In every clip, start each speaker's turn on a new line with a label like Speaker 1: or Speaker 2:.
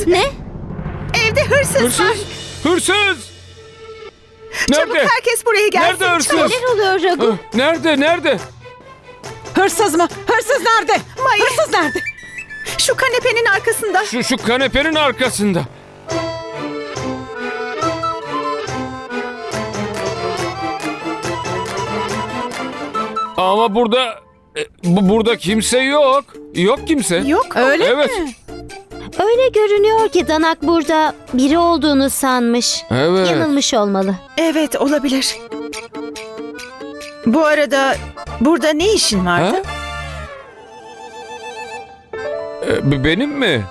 Speaker 1: hırsız.
Speaker 2: Ne?
Speaker 1: Evde hırsız, var.
Speaker 3: Hırsız! Hırsız!
Speaker 1: Çabuk
Speaker 3: Nerede?
Speaker 1: herkes buraya gelsin.
Speaker 3: Nerede hırsız?
Speaker 2: Neler oluyor Ragu?
Speaker 3: Ah, Nerede? Nerede?
Speaker 4: Hırsız mı? Hırsız nerede?
Speaker 1: Mayı.
Speaker 4: Hırsız nerede?
Speaker 1: Şu kanepenin arkasında.
Speaker 3: Şu şu kanepenin arkasında. Ama burada e, bu burada kimse yok. Yok kimse.
Speaker 1: Yok.
Speaker 4: Öyle
Speaker 3: Evet.
Speaker 4: mi?
Speaker 2: Öyle görünüyor ki Danak burada biri olduğunu sanmış.
Speaker 3: Evet.
Speaker 2: Yanılmış olmalı.
Speaker 1: Evet olabilir. Bu arada burada ne işin vardı?
Speaker 3: Ha? E, b- benim mi?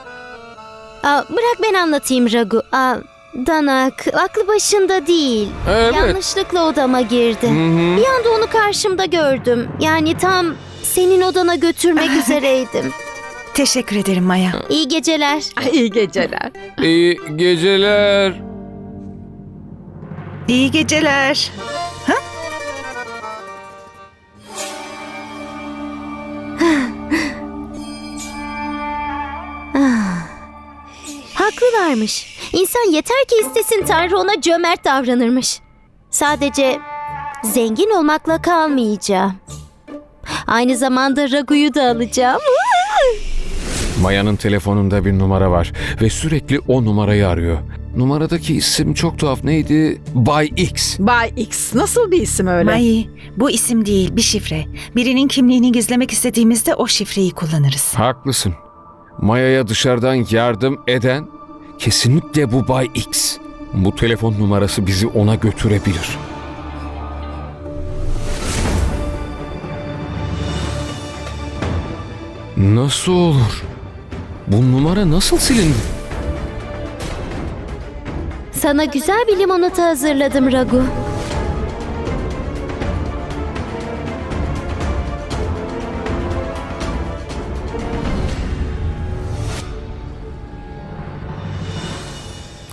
Speaker 2: Aa, bırak ben anlatayım Ragu. Aa, Danak aklı başında değil.
Speaker 3: Evet.
Speaker 2: Yanlışlıkla odama girdi.
Speaker 3: Hı hı.
Speaker 2: Bir anda onu karşımda gördüm. Yani tam senin odana götürmek üzereydim.
Speaker 1: Teşekkür ederim Maya.
Speaker 2: İyi geceler.
Speaker 4: Ay, iyi geceler.
Speaker 3: İyi geceler.
Speaker 1: İyi geceler.
Speaker 2: Haklılarmış. İnsan yeter ki istesin Tanrı ona cömert davranırmış. Sadece zengin olmakla kalmayacağım. Aynı zamanda Ragu'yu da alacağım.
Speaker 3: Maya'nın telefonunda bir numara var ve sürekli o numarayı arıyor. Numaradaki isim çok tuhaf neydi? Bay X.
Speaker 4: Bay X nasıl bir isim öyle?
Speaker 1: Mayi, bu isim değil bir şifre. Birinin kimliğini gizlemek istediğimizde o şifreyi kullanırız.
Speaker 3: Haklısın. Maya'ya dışarıdan yardım eden kesinlikle bu Bay X. Bu telefon numarası bizi ona götürebilir. Nasıl olur? Bu numara nasıl silindi?
Speaker 2: Sana güzel bir limonata hazırladım Ragu.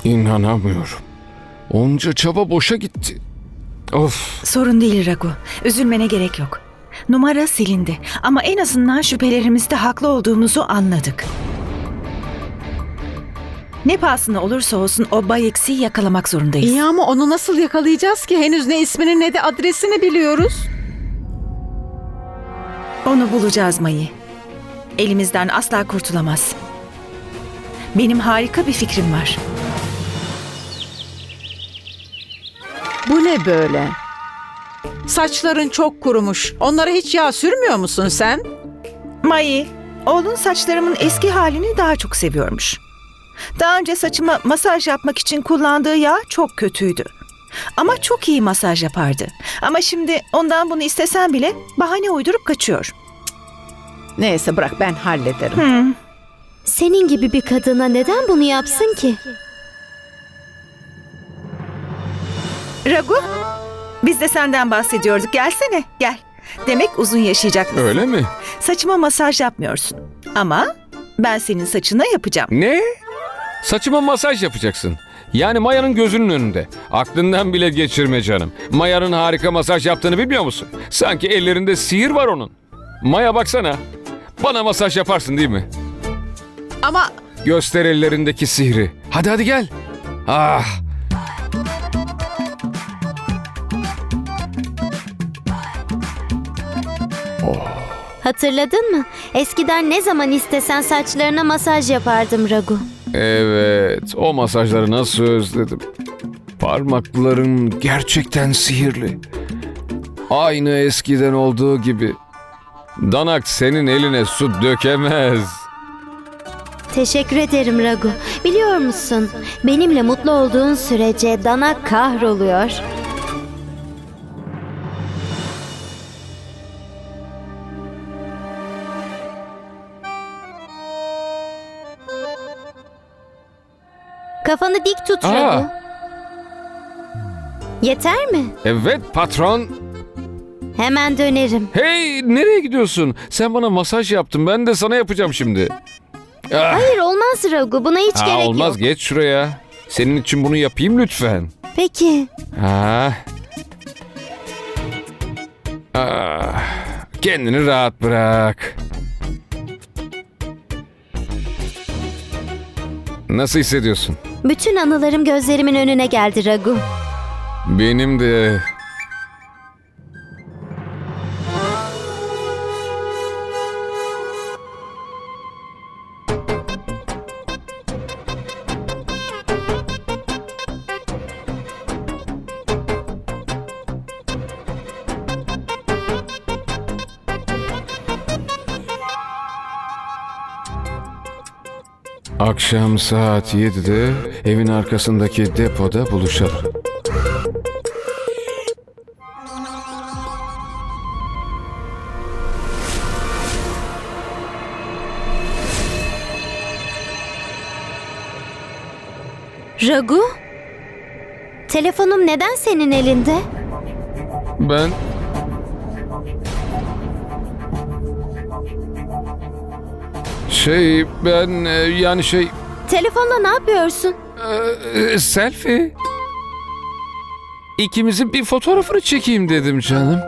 Speaker 3: İnanamıyorum. Onca çaba boşa gitti. Of.
Speaker 1: Sorun değil Ragu. Üzülmene gerek yok. Numara silindi ama en azından şüphelerimizde haklı olduğumuzu anladık. Ne pahasına olursa olsun o Bay X'i yakalamak zorundayız.
Speaker 4: İyi ama onu nasıl yakalayacağız ki? Henüz ne ismini ne de adresini biliyoruz.
Speaker 1: Onu bulacağız Mayı. Elimizden asla kurtulamaz. Benim harika bir fikrim var.
Speaker 4: Bu ne böyle? Saçların çok kurumuş. Onlara hiç yağ sürmüyor musun sen?
Speaker 1: Mayı, oğlun saçlarımın eski halini daha çok seviyormuş. Daha önce saçıma masaj yapmak için kullandığı yağ çok kötüydü. Ama çok iyi masaj yapardı. Ama şimdi ondan bunu istesem bile bahane uydurup kaçıyor.
Speaker 4: Neyse bırak ben hallederim.
Speaker 1: Hmm.
Speaker 2: Senin gibi bir kadına neden bunu yapsın ki?
Speaker 1: Ragu, biz de senden bahsediyorduk. Gelsene, gel. Demek uzun yaşayacaksın.
Speaker 3: Öyle mi?
Speaker 1: Saçıma masaj yapmıyorsun. Ama ben senin saçına yapacağım.
Speaker 3: Ne? Saçıma masaj yapacaksın. Yani Maya'nın gözünün önünde. Aklından bile geçirme canım. Maya'nın harika masaj yaptığını bilmiyor musun? Sanki ellerinde sihir var onun. Maya baksana. Bana masaj yaparsın değil mi?
Speaker 4: Ama
Speaker 3: Göster ellerindeki sihri. Hadi hadi gel. Ah.
Speaker 2: Hatırladın mı? Eskiden ne zaman istesen saçlarına masaj yapardım Ragu.
Speaker 3: Evet, o masajları nasıl özledim. Parmakların gerçekten sihirli. Aynı eskiden olduğu gibi. Danak senin eline su dökemez.
Speaker 2: Teşekkür ederim Ragu. Biliyor musun? Benimle mutlu olduğun sürece Danak kahroluyor. Kafanı dik tut
Speaker 3: Aa.
Speaker 2: Ragu. Yeter mi?
Speaker 3: Evet patron.
Speaker 2: Hemen dönerim.
Speaker 3: Hey nereye gidiyorsun? Sen bana masaj yaptın ben de sana yapacağım şimdi. Ah,
Speaker 2: Hayır olmaz Ragu. Buna hiç
Speaker 3: ha,
Speaker 2: gerek
Speaker 3: olmaz
Speaker 2: yok.
Speaker 3: geç şuraya. Senin için bunu yapayım lütfen.
Speaker 2: Peki.
Speaker 3: Ha. Ah, kendini rahat bırak. Nasıl hissediyorsun?
Speaker 2: Bütün anılarım gözlerimin önüne geldi Ragu.
Speaker 3: Benim de... Akşam saat 7'de evin arkasındaki depoda buluşalım.
Speaker 2: Ragu? Telefonum neden senin elinde?
Speaker 3: Ben... Şey ben e, yani şey
Speaker 2: Telefonla ne yapıyorsun?
Speaker 3: e, selfie. İkimizin bir fotoğrafını çekeyim dedim canım.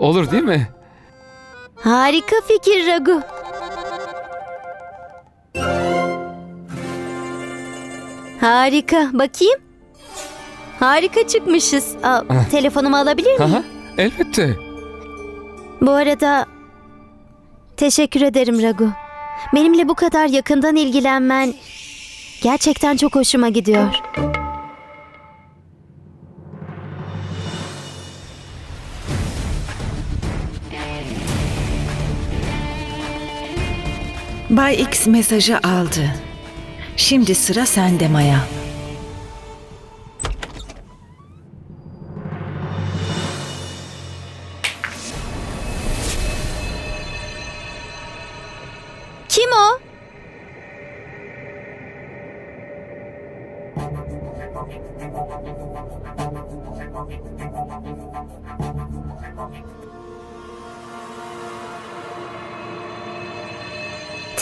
Speaker 3: Olur değil mi?
Speaker 2: Harika fikir Ragu. Harika. Bakayım. Harika çıkmışız. Aa, telefonumu alabilir miyim?
Speaker 3: Aha, elbette.
Speaker 2: Bu arada teşekkür ederim Ragu. Benimle bu kadar yakından ilgilenmen gerçekten çok hoşuma gidiyor.
Speaker 1: Bay X mesajı aldı. Şimdi sıra sende Maya.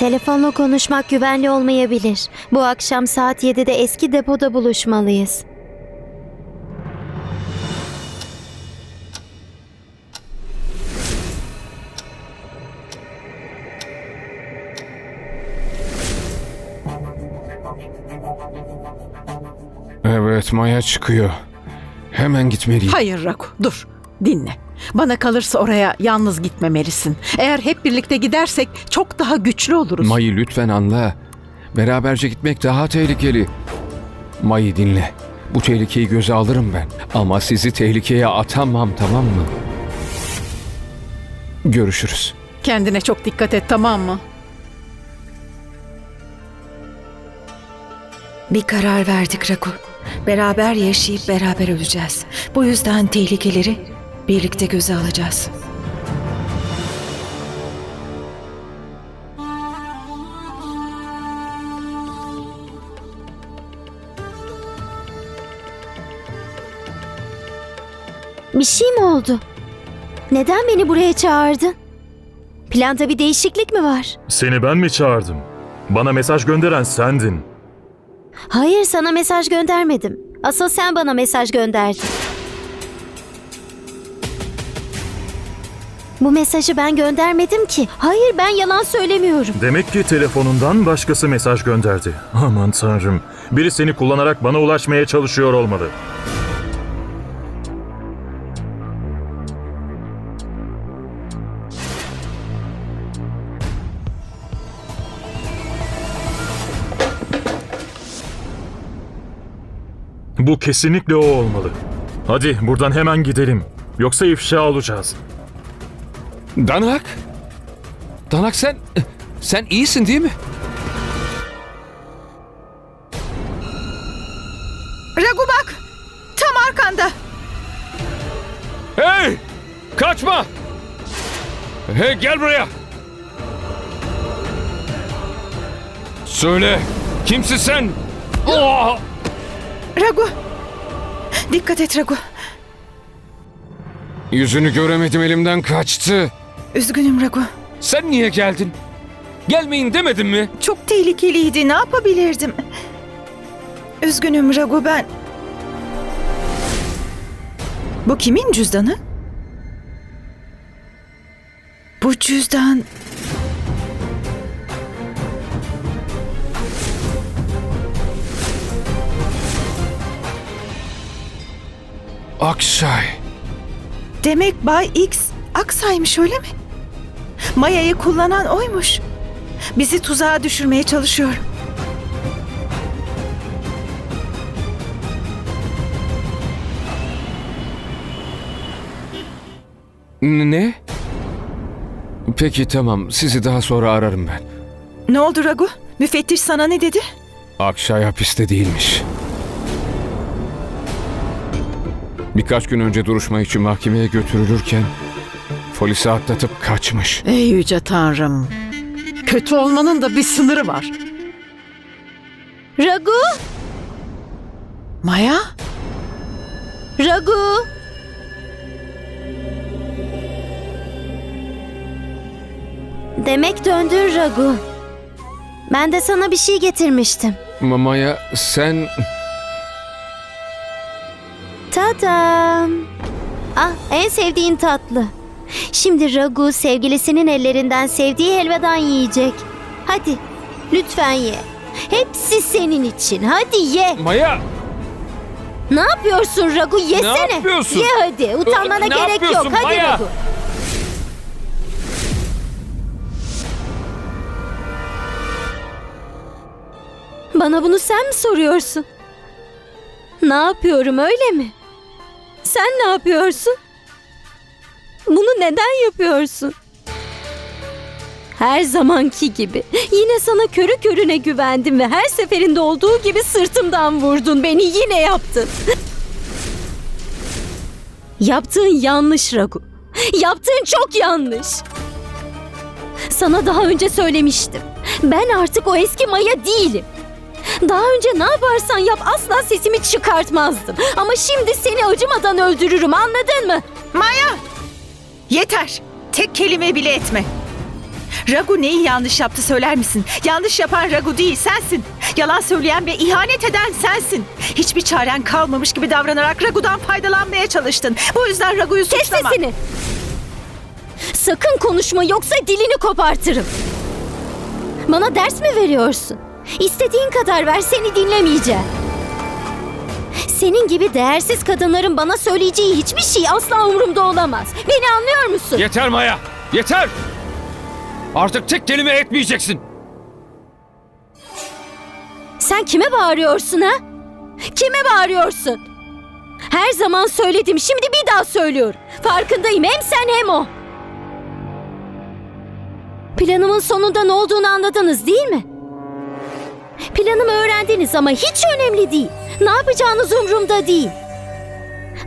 Speaker 2: Telefonla konuşmak güvenli olmayabilir. Bu akşam saat 7'de eski depoda buluşmalıyız.
Speaker 3: Evet Maya çıkıyor. Hemen gitmeliyim.
Speaker 4: Hayır Raku dur dinle. Bana kalırsa oraya yalnız gitmemelisin. Eğer hep birlikte gidersek çok daha güçlü oluruz.
Speaker 3: Mayı lütfen anla. Beraberce gitmek daha tehlikeli. Mayı dinle. Bu tehlikeyi göze alırım ben. Ama sizi tehlikeye atamam tamam mı? Görüşürüz.
Speaker 4: Kendine çok dikkat et tamam mı?
Speaker 1: Bir karar verdik Raku. Beraber yaşayıp beraber öleceğiz. Bu yüzden tehlikeleri birlikte göze alacağız.
Speaker 2: Bir şey mi oldu? Neden beni buraya çağırdın? Planda bir değişiklik mi var?
Speaker 5: Seni ben mi çağırdım? Bana mesaj gönderen sendin.
Speaker 2: Hayır sana mesaj göndermedim. Asıl sen bana mesaj gönderdin. Bu mesajı ben göndermedim ki. Hayır ben yalan söylemiyorum.
Speaker 5: Demek ki telefonundan başkası mesaj gönderdi. Aman tanrım. Biri seni kullanarak bana ulaşmaya çalışıyor olmalı. Bu kesinlikle o olmalı. Hadi buradan hemen gidelim. Yoksa ifşa olacağız.
Speaker 3: Danak! Danak sen... Sen iyisin değil mi?
Speaker 1: Ragu bak! Tam arkanda.
Speaker 3: Hey! Kaçma! Hey gel buraya! Söyle! Kimsin sen? Oh!
Speaker 1: Ragu! Dikkat et Ragu.
Speaker 3: Yüzünü göremedim elimden kaçtı.
Speaker 1: Üzgünüm Ragu.
Speaker 3: Sen niye geldin? Gelmeyin demedim mi?
Speaker 1: Çok tehlikeliydi. Ne yapabilirdim? Üzgünüm Ragu ben... Bu kimin cüzdanı? Bu cüzdan...
Speaker 3: Aksay.
Speaker 1: Demek Bay X Aksay'mış öyle mi? Maya'yı kullanan oymuş. Bizi tuzağa düşürmeye çalışıyor.
Speaker 3: Ne? Peki tamam sizi daha sonra ararım ben.
Speaker 1: Ne oldu Ragu? Müfettiş sana ne dedi?
Speaker 3: Akşay hapiste değilmiş. Birkaç gün önce duruşma için mahkemeye götürülürken polisi atlatıp kaçmış.
Speaker 4: Ey yüce tanrım. Kötü olmanın da bir sınırı var.
Speaker 2: Ragu!
Speaker 4: Maya?
Speaker 2: Ragu! Demek döndün Ragu. Ben de sana bir şey getirmiştim.
Speaker 3: Mamaya sen...
Speaker 2: Tadam! Ah en sevdiğin tatlı. Şimdi Ragu sevgilisinin ellerinden sevdiği helvadan yiyecek. Hadi lütfen ye. Hepsi senin için. Hadi ye.
Speaker 3: Maya!
Speaker 2: Ne yapıyorsun Ragu? Yesene.
Speaker 3: yapıyorsun?
Speaker 2: Ye hadi. Utanmana
Speaker 3: Ne
Speaker 2: gerek yok.
Speaker 3: yapıyorsun
Speaker 2: Hadi
Speaker 3: Maya?
Speaker 2: Ragu. Bana bunu sen mi soruyorsun? Ne yapıyorum öyle mi? Sen ne yapıyorsun? Bunu neden yapıyorsun? Her zamanki gibi. Yine sana körü körüne güvendim ve her seferinde olduğu gibi sırtımdan vurdun. Beni yine yaptın. Yaptığın yanlış Ragu. Yaptığın çok yanlış. Sana daha önce söylemiştim. Ben artık o eski Maya değilim. Daha önce ne yaparsan yap asla sesimi çıkartmazdım. Ama şimdi seni acımadan öldürürüm anladın mı?
Speaker 1: Maya! Yeter. Tek kelime bile etme. Ragu neyi yanlış yaptı söyler misin? Yanlış yapan Ragu değil sensin. Yalan söyleyen ve ihanet eden sensin. Hiçbir çaren kalmamış gibi davranarak Ragu'dan faydalanmaya çalıştın. Bu yüzden Ragu'yu
Speaker 2: Kes
Speaker 1: suçlama.
Speaker 2: sesini. Sakın konuşma yoksa dilini kopartırım. Bana ders mi veriyorsun? İstediğin kadar ver seni dinlemeyeceğim. Senin gibi değersiz kadınların bana söyleyeceği hiçbir şey asla umurumda olamaz. Beni anlıyor musun?
Speaker 3: Yeter Maya! Yeter! Artık tek kelime etmeyeceksin.
Speaker 2: Sen kime bağırıyorsun ha? Kime bağırıyorsun? Her zaman söyledim şimdi bir daha söylüyorum. Farkındayım hem sen hem o. Planımın sonunda ne olduğunu anladınız değil mi? Planımı öğrendiniz ama hiç önemli değil. Ne yapacağınız umurumda değil.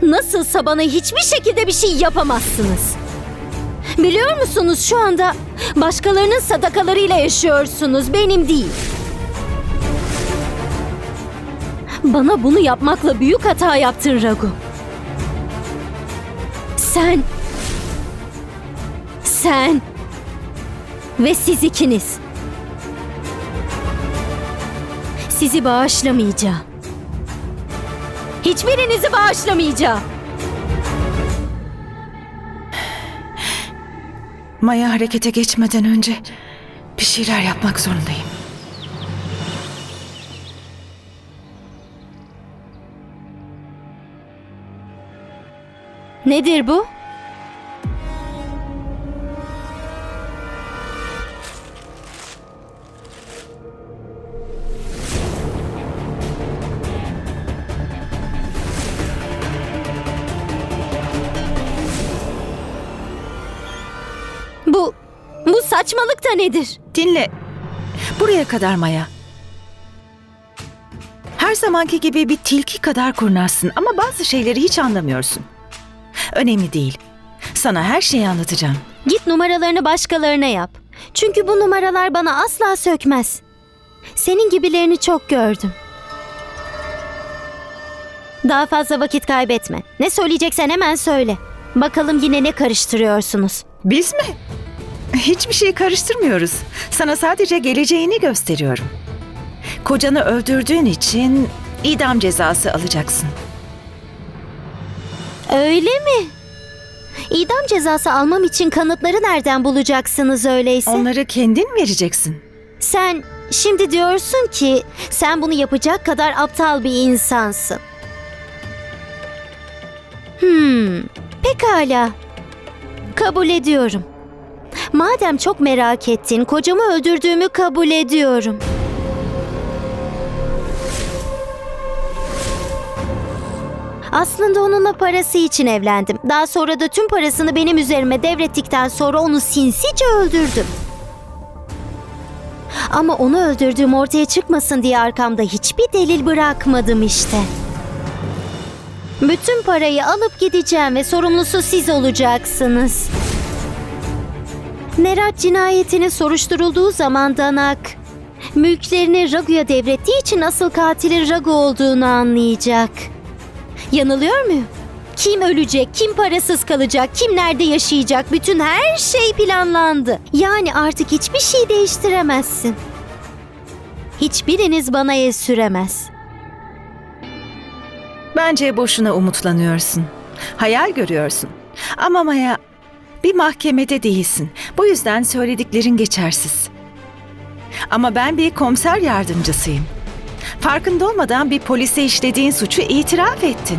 Speaker 2: Nasılsa bana hiçbir şekilde bir şey yapamazsınız. Biliyor musunuz şu anda başkalarının sadakalarıyla yaşıyorsunuz benim değil. Bana bunu yapmakla büyük hata yaptın Ragu. Sen... Sen... Ve siz ikiniz. Sizi bağışlamayacağım. Hiçbirinizi bağışlamayacağım.
Speaker 1: Maya harekete geçmeden önce bir şeyler yapmak zorundayım.
Speaker 2: Nedir bu? Saçmalık da nedir?
Speaker 1: Dinle. Buraya kadar Maya. Her zamanki gibi bir tilki kadar kurnazsın ama bazı şeyleri hiç anlamıyorsun. Önemli değil. Sana her şeyi anlatacağım.
Speaker 2: Git numaralarını başkalarına yap. Çünkü bu numaralar bana asla sökmez. Senin gibilerini çok gördüm. Daha fazla vakit kaybetme. Ne söyleyeceksen hemen söyle. Bakalım yine ne karıştırıyorsunuz.
Speaker 1: Biz mi? Hiçbir şey karıştırmıyoruz. Sana sadece geleceğini gösteriyorum. Kocanı öldürdüğün için idam cezası alacaksın.
Speaker 2: Öyle mi? İdam cezası almam için kanıtları nereden bulacaksınız öyleyse?
Speaker 1: Onları kendin vereceksin.
Speaker 2: Sen şimdi diyorsun ki sen bunu yapacak kadar aptal bir insansın. Hmm, pekala. Kabul ediyorum. Madem çok merak ettin, kocamı öldürdüğümü kabul ediyorum. Aslında onunla parası için evlendim. Daha sonra da tüm parasını benim üzerime devrettikten sonra onu sinsice öldürdüm. Ama onu öldürdüğüm ortaya çıkmasın diye arkamda hiçbir delil bırakmadım işte. Bütün parayı alıp gideceğim ve sorumlusu siz olacaksınız. Nerat cinayetini soruşturulduğu zaman Danak, mülklerini Ragu'ya devrettiği için asıl katilin Ragu olduğunu anlayacak. Yanılıyor muyum? Kim ölecek, kim parasız kalacak, kim nerede yaşayacak bütün her şey planlandı. Yani artık hiçbir şey değiştiremezsin. Hiçbiriniz bana el süremez.
Speaker 1: Bence boşuna umutlanıyorsun. Hayal görüyorsun. Ama Maya bir mahkemede değilsin. Bu yüzden söylediklerin geçersiz. Ama ben bir komiser yardımcısıyım. Farkında olmadan bir polise işlediğin suçu itiraf ettin.